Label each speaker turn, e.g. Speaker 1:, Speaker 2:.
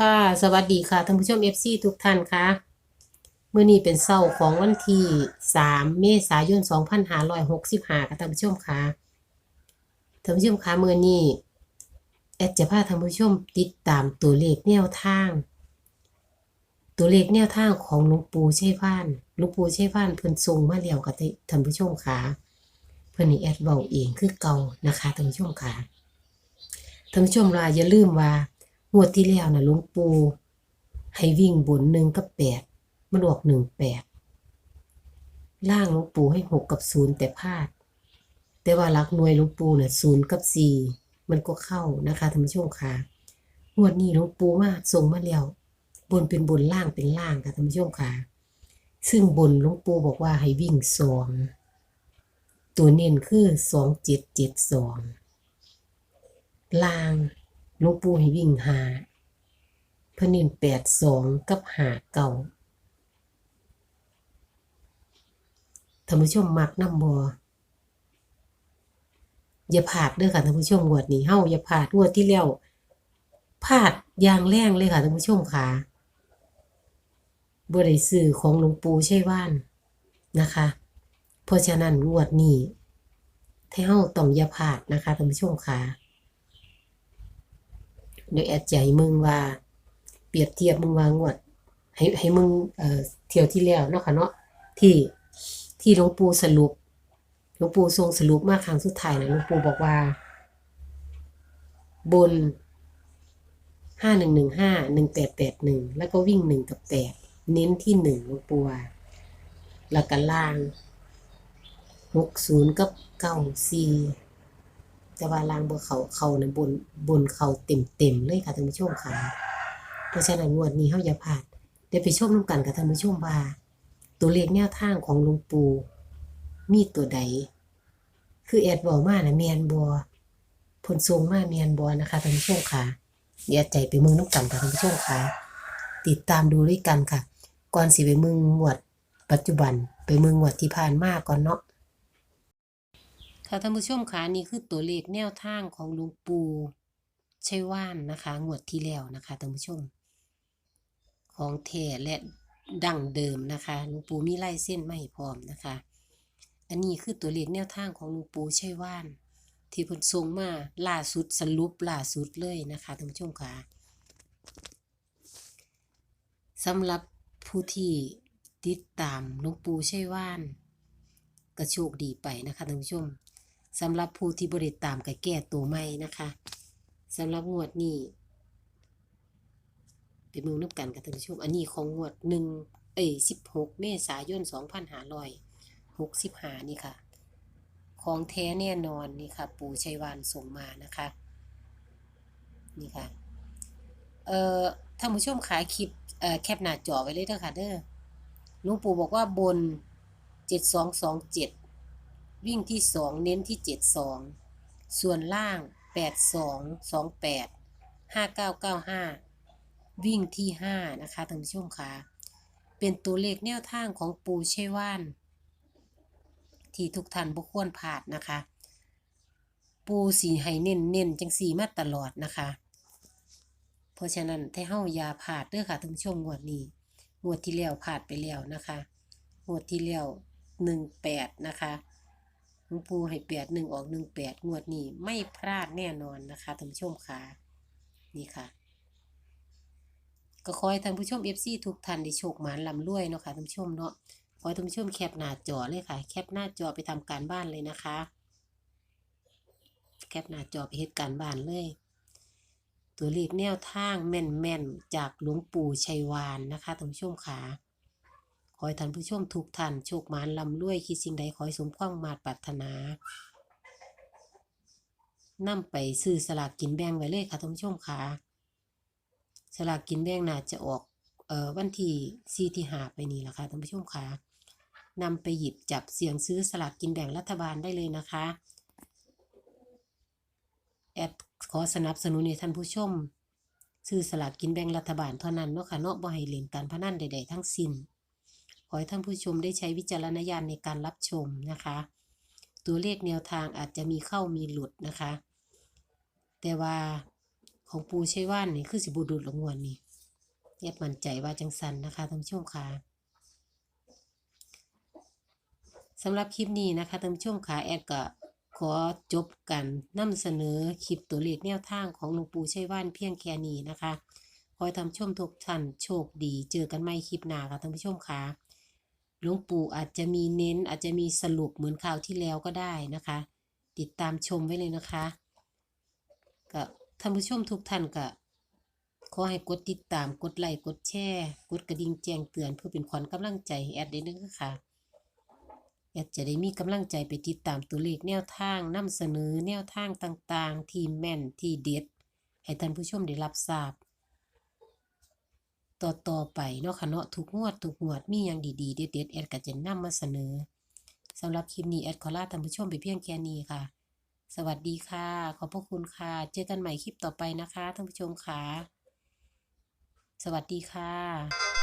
Speaker 1: ค่ะสวัสดีค่ะท่านผู้ชม FC ทุกท่านค่ะมื้อนี้เป็นเช้าของวันที่ 3 เมษายน 2565ค่ะท่านผู้ชมค่ะท่านผู้ชมค่ะเมื้อนี้แอดจะพาท่านผู้ชมติดตามตัวเลขแนวทาง ตัวเลขแนวทางของหลวงปู่ชัยพานหลวงปู่ชัยพานเพิ่นส่งมาแล้วค่ะท่านผู้ชมค่ะเพิ่นนี่แอดเว้าเองคือเก่านะคะท่านผู้ชมค่ะท่านผู้ชมว่าอย่าลืมว่า งวดที่แล้วนะหลวงปู่ให้วิ่งบนหนึ่งกับแปดมันออกหนึ่งแปดล่างหลวงปู่ให้หกกับศูนย์แต่พลาด แต่ว่าลักหน่วยหลวงปู่เนี่ยศูนย์กับสี่มันก็เข้านะคะท่านผู้ชมค่ะงวดนี้หลวงปู่มาส่งมาแล้วบนเป็นบนล่างเป็นล่างค่ะท่านผู้ชมค่ะ ซึ่งบนหลวงปู่บอกว่าให้วิ่งสองตัวเน้นคือสองเจ็ดเจ็ดสองล่าง ลวงปู่ให้วิ่งหาเพนเนินแปดสองกับหาเก่าท่านผู้ชมมักน้ำบออย่าพลาดเด้อค่ะท่านผู้ชมงวดนี้เฮาอย่าพลาดงวดที่แล้วพลาดอย่างแรงเลยค่ะท่านผู้ชมค่ะบ่ได้ซื้อของหลวงปู่ใช่ว่านนะคะ เพราะฉะนั้นงวดนี้ให้เฮาต้องอย่าพลาดนะคะท่านผู้ชมค่ะ โดยแอดใจมึงว่า เปรียบเทียบมึงว่างวด ให้ให้มึงเอ่อเที่ยวที่แล้วเนาะค่ะเนาะที่ที่หลวงปู่สรุปหลวงปู่ทรงสรุปมาครั้งสุดท้ายนะหลวงปู่บอกว่า บนห้าหนึ่งหนึ่งห้าหนึ่งแปดแปดหนึ่งแล้วก็วิ่งหนึ่งกับแปดเน้นที่หนึ่งหลวงปู่แล้วก็ล่างหกศูนย์กับเก้าสี่ แต่ว่าลางบนเขาเขานะบนบนเขาเต็มเต็มเลยค่ะท่านผู้ชมค่ะเพราะฉะนั้นงวดนี้เฮาอย่าพลาดเดี๋ยวไปชมน้ำกันกับท่านผู้ชมว่า ตัวเลขแนวทางของหลวงปู่มีตัวใด คือแอดบอกมานะเมียนบัวผลทรงมาเมียนบัวนะคะท่านผู้ชมค่ะเดี๋ยวใจไปมืองน้ำกันค่ะท่านผู้ชมค่ะติดตามดูด้วยกันค่ะ ก่อนสิไปมืองงวดปัจจุบันไปมืองงวดที่ผ่านมาก่อนเนาะ ค่ะท่านผู้ชมคะนี่คือตัวเลขแนวทางของหลวงปู่ชัยว่านนะคะงวดที่แล้วนะคะท่านผู้ชม ของแท้และดั้งเดิมนะคะหลวงปู่มีลายเส้นไมาให้พร้อมนะคะ อันนี้คือตัวเลขแนวทางของหลวงปู่ชัยว่าน ที่เพิ่นส่งมาล่าสุดสรุปล่าสุดเลยนะคะท่านผู้ชมค่ะสำหรับผู้ที่ติดตามหลวงปู่ชัยว่านก็โชคดีไปนะคะท่านผู้ชม สำหรับผู้ที่บริตามก็แก้ตัวใหม่นะคะสำหรับงวดนี้เป็นมือนับกันกับท่านผู้ชมอันนี้ของงวดหนึ่งเอ้ยสิบหกเมษายนสองพันห้าร้อยหกสิบห้านี่ค่ะ ของแท้แน่นอนนี่ค่ะ ปู่ชัยวานส่งมานะคะ นี่ค่ะ เอ่อท่านผู้ชมขายคลิปเอ่อแคปหน้าจอไว้เลยเด้อค่ะเด้อลวงปู่บอกว่าบนเจ็ดสองสองเจ็ด วิ่งที่สองเน้นที่เจ็ดสองส่วนล่างแปดสองสองแปดห้าเก้าเก้าห้าวิ่งที่ห้านะคะท่านผู้ชมค่ะเป็นตัวเลขแนวทางของปูเชว่าน ที่ทุกท่านบุควรพลาดนะคะ ปูสีให้เน้นเน้นจังสีมาตลอดนะคะ เพราะฉะนั้นให้เฮายาพลาดเด้อค่ะท่านผู้ชมงวดนี้งวดที่แล้วพลาดไปแล้วนะคะงวดที่แล้วหนึ่งแปดนะคะ ลวงปู่ให้แปดหนึ่งออกหนึ่งแปดงวดนี้ไม่พลาดแน่นอนนะคะท่านผู้ชมค่ะนี่ค่ะ ก็ขอให้ท่านผู้ชมเอฟซีทุกท่านได้โชคหมานลำรวยเนาะค่ะท่านผู้ชมเนาะขอให้ท่านผู้ชมแคปหน้าจอเลยค่ะ แคปหน้าจอไปทำการบ้านเลยนะคะ แคปหน้าจอไปเฮ็ดการบ้านเลย ตัวเลขแนวทางแม่นๆจากหลวงปู่ชัยวานนะคะท่านผู้ชมค่ะ อให้ท่านผู้ชมทุกท่านโชคมานลำรวยคิดสิ่งใดขอให้สมความมาตรปรารถนานำไปซื้อสลากกินแบ่งไว้เลยค่ะท่านผู้ชมค่ะสลากกินแบ่งน่าจะออกเอ่อวันที่สี่ที่ห้าไปนี่แหละค่ะท่านผู้ชมค่ะนำไปหยิบจับเสี่ยงซื้อสลากกินแบ่งรัฐบาลได้เลยนะคะแอดขอสนับสนุนให้ท่านผู้ชมซื้อสลากกินแบ่งรัฐบาลเท่านั้นเนาะค่ะเนาะบ่ให้เล่นการพนันใดๆทั้งสิ้น อให้ท่านผู้ชมได้ใช้วิจารณญาณในการรับชมนะคะ ตัวเลขแนวทางอาจจะมีเข้ามีหลุดนะคะ แต่ว่าของปูใช้ว่านนี่คือสิบูดุดลงวนนี่แอดมั่นใจว่าจังสันนะคะท่านผู้ชมค่ะสำหรับคลิปนี้นะคะท่านผู้ชมค่ะแอดก็ขอจบกันนำเสนอคลิปตัวเลขแนวทางของหลวงปู่ใช้ว่านเพียงแค่นี้นะคะ ขอให้ท่านผู้ชมทุกท่านโชคดี เจอกันใหม่คลิปหน้าค่ะท่านผู้ชมค่ะ หลวงปู่อาจจะมีเน้นอาจจะมีสรุปเหมือนคราวที่แล้วก็ได้นะคะ ติดตามชมไว้เลยนะคะก็ท่านผู้ชมทุกท่านก็ขอให้กดติดตามกดไลค์กดแชร์กดกระดิ่งแจ้งเตือนเพื่อเป็นขวัญกำลังใจแอดได้นึงค่ะแอดจะได้มีกำลังใจไปติดตามตัวเลขแนวทางนำเสนอแนวทางต่างๆ ที่แม่นที่เด็ด ให้ท่านผู้ชมได้รับทราบ ต่อต่อไปเนาะค่ะเนาะทุกงวดทุกงวดมีอย่างดีๆเด็ดๆแอดก็จะนำมาเสนอสำหรับคลิปนี้แอดขอลาท่านผู้ชมไปเพียงแค่นี้ค่ะ สวัสดีค่ะ ขอบพระคุณค่ะ เจอกันใหม่คลิปต่อไปนะคะท่านผู้ชมค่ะ สวัสดีค่ะ